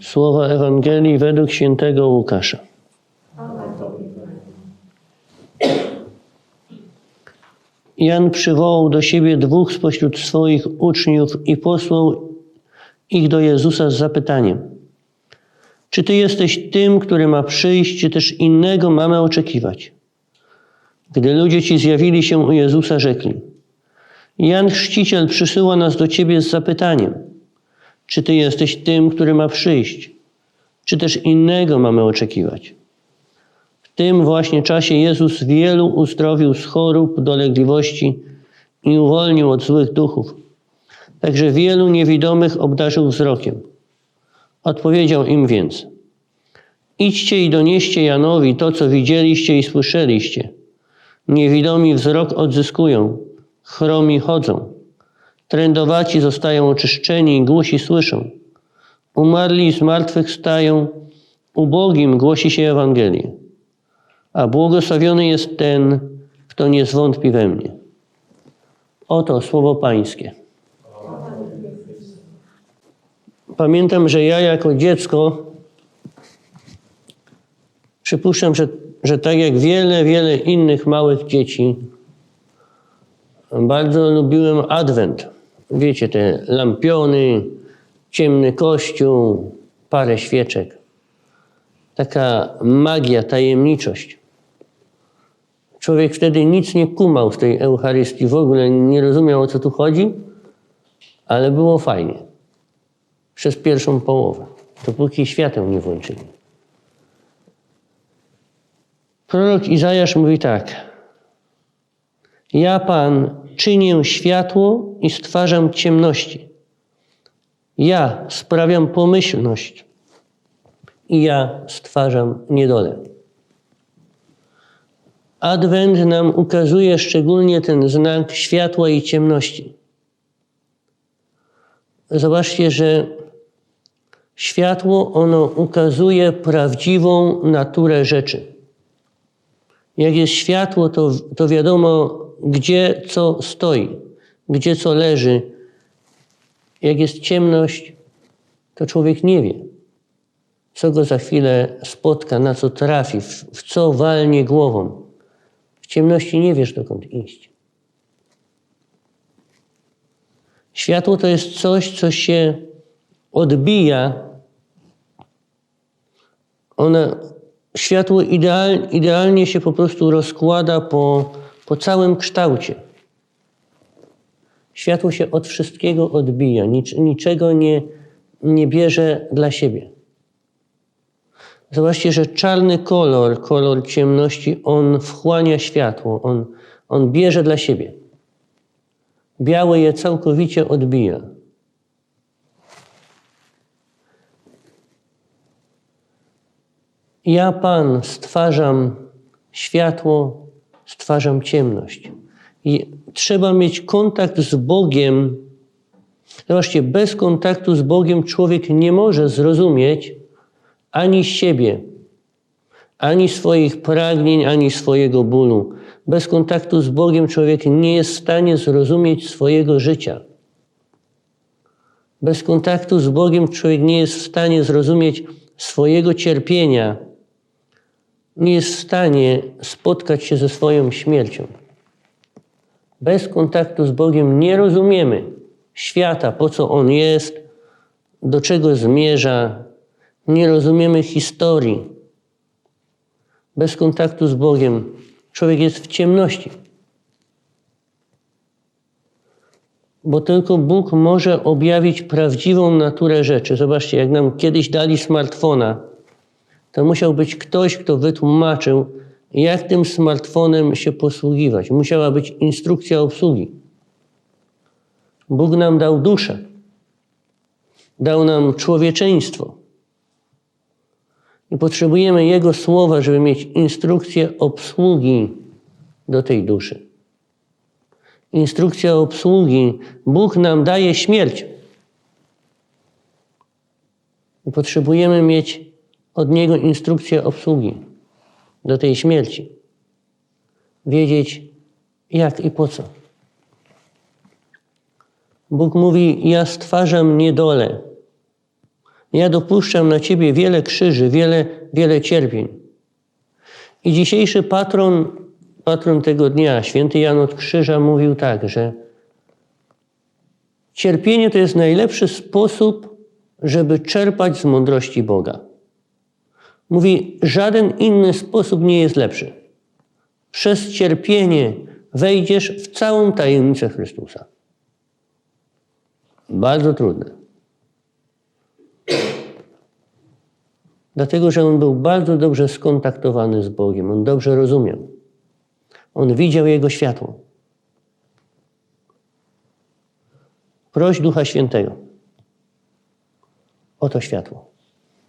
Słowa Ewangelii według świętego Łukasza. Jan przywołał do siebie dwóch spośród swoich uczniów i posłał ich do Jezusa z zapytaniem: Czy ty jesteś tym, który ma przyjść, czy też innego mamy oczekiwać? Gdy ludzie ci zjawili się u Jezusa, rzekli: Jan Chrzciciel przysyła nas do ciebie z zapytaniem: Czy ty jesteś tym, który ma przyjść, czy też innego mamy oczekiwać? W tym właśnie czasie Jezus wielu uzdrowił z chorób, dolegliwości i uwolnił od złych duchów. Także wielu niewidomych obdarzył wzrokiem. Odpowiedział im więc: Idźcie i donieście Janowi to, co widzieliście i słyszeliście. Niewidomi wzrok odzyskują, chromi chodzą, trędowaci zostają oczyszczeni, głusi słyszą. Umarli z martwych stają, ubogim głosi się Ewangelię. A błogosławiony jest ten, kto nie zwątpi we mnie. Oto słowo Pańskie. Pamiętam, że ja jako dziecko przypuszczam, że, że tak jak wiele, wiele innych małych dzieci, bardzo lubiłem Adwent. Wiecie, te lampiony, ciemny kościół, parę świeczek. Taka magia, tajemniczość. Człowiek wtedy nic nie kumał z tej Eucharystii, w ogóle nie rozumiał o co tu chodzi, ale było fajnie. Przez pierwszą połowę, dopóki świateł nie włączyli. Prorok Izajasz mówi tak. Ja, Pan, czynię światło i stwarzam ciemności. Ja sprawiam pomyślność i ja stwarzam niedolę. Adwent nam ukazuje szczególnie ten znak światła i ciemności. Zobaczcie, że światło ono ukazuje prawdziwą naturę rzeczy. Jak jest światło, to, to wiadomo, gdzie co stoi, gdzie co leży. Jak jest ciemność, to człowiek nie wie, co go za chwilę spotka, na co trafi, w, co walnie głową. W ciemności nie wiesz, dokąd iść. Światło to jest coś, co się odbija. Ona, światło ideal, idealnie się po prostu rozkłada po, po całym kształcie. Światło się od wszystkiego odbija, nic, niczego nie, nie bierze dla siebie. Zobaczcie, że czarny kolor, kolor ciemności, on wchłania światło, on, on bierze dla siebie. Białe je całkowicie odbija. Ja, Pan, stwarzam światło, stwarzam ciemność. I trzeba mieć kontakt z Bogiem. Zobaczcie, bez kontaktu z Bogiem człowiek nie może zrozumieć ani siebie, ani swoich pragnień, ani swojego bólu. Bez kontaktu z Bogiem człowiek nie jest w stanie zrozumieć swojego życia. Bez kontaktu z Bogiem człowiek nie jest w stanie zrozumieć swojego cierpienia, nie jest w stanie spotkać się ze swoją śmiercią. Bez kontaktu z Bogiem nie rozumiemy świata, po co on jest, do czego zmierza, nie rozumiemy historii. Bez kontaktu z Bogiem człowiek jest w ciemności. Bo tylko Bóg może objawić prawdziwą naturę rzeczy. Zobaczcie, jak nam kiedyś dali smartfona, to musiał być ktoś, kto wytłumaczył, jak tym smartfonem się posługiwać. Musiała być instrukcja obsługi. Bóg nam dał duszę, dał nam człowieczeństwo. I potrzebujemy Jego słowa, żeby mieć instrukcję obsługi do tej duszy. Instrukcja obsługi. Bóg nam daje śmierć. I potrzebujemy mieć od Niego instrukcję obsługi do tej śmierci. Wiedzieć jak i po co. Bóg mówi: Ja stwarzam niedolę. Ja dopuszczam na ciebie wiele krzyży, wiele, wiele cierpień. I dzisiejszy patron, patron tego dnia, święty Jan od Krzyża, mówił tak, że cierpienie to jest najlepszy sposób, żeby czerpać z mądrości Boga. Mówi, żaden inny sposób nie jest lepszy. Przez cierpienie wejdziesz w całą tajemnicę Chrystusa. Bardzo trudne. Dlatego, że on był bardzo dobrze skontaktowany z Bogiem, on dobrze rozumiał. On widział Jego światło. Proś Ducha Świętego o to światło.